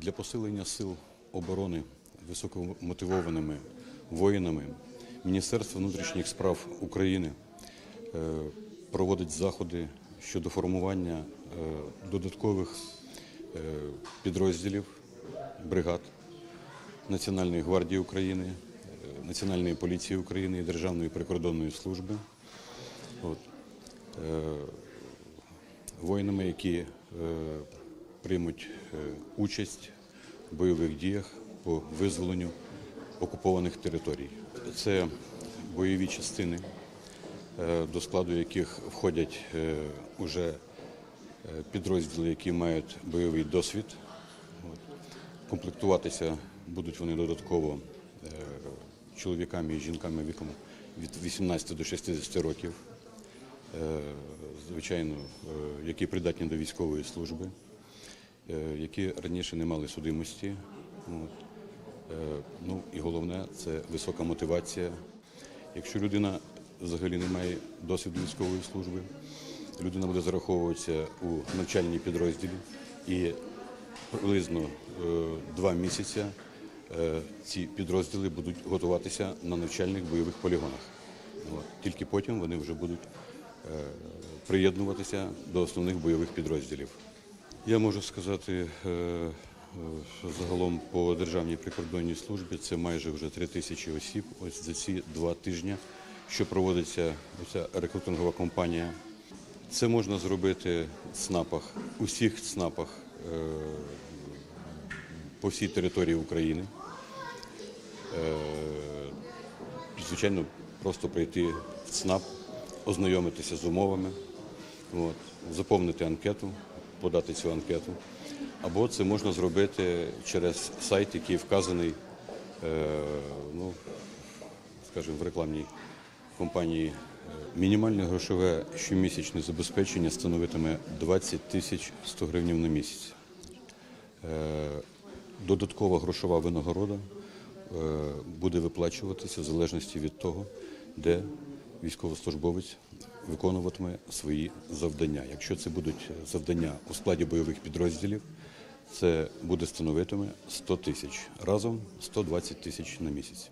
Для посилення сил оборони високомотивованими воїнами Міністерство внутрішніх справ України е, проводить заходи щодо формування е, додаткових е, підрозділів бригад Національної гвардії України, Національної поліції України і Державної прикордонної служби. От. Воїнами, які приймуть е, участь в бойових діях по визволенню окупованих територій. Це бойові частини, е, до складу яких входять е, уже підрозділи, які мають бойовий досвід. Комплектуватися будуть вони додатково чоловіками і жінками віком від 18 до 60 років, звичайно, які придатні до військової служби, які раніше не мали судимості. Е, Ну і головне це висока мотивація. Якщо людина взагалі не має досвіду військової служби, людина буде зараховуватися у навчальній підрозділі і приблизно е, два місяці е, ці підрозділи будуть готуватися на навчальних бойових полігонах. Тільки потім вони вже будуть е, приєднуватися до основних бойових підрозділів. Я можу сказати, е, е, загалом по державній прикордонній службі це майже вже три тисячі осіб. Ось за ці два тижні, що проводиться ця рекрутингова кампанія. Це можна зробити в ЦНАПах, усіх ЦНАПах е, по всій території України. Звичайно, просто прийти в ЦНАП, ознайомитися з умовами, заповнити анкету, подати цю анкету. Або це можна зробити через сайт, який вказаний, е, ну, скажімо, в рекламній компанії. Мінімальне грошове щомісячне забезпечення становитиме 20 тисяч 100 гривень на місяць. Е, Додаткова грошова винагорода е, буде виплачуватися в залежності від того, де військовослужбовець виконуватиме свої завдання. Якщо це будуть завдання у складі бойових підрозділів, це буде становитиме 100 тисяч разом 120 тисяч на місяць.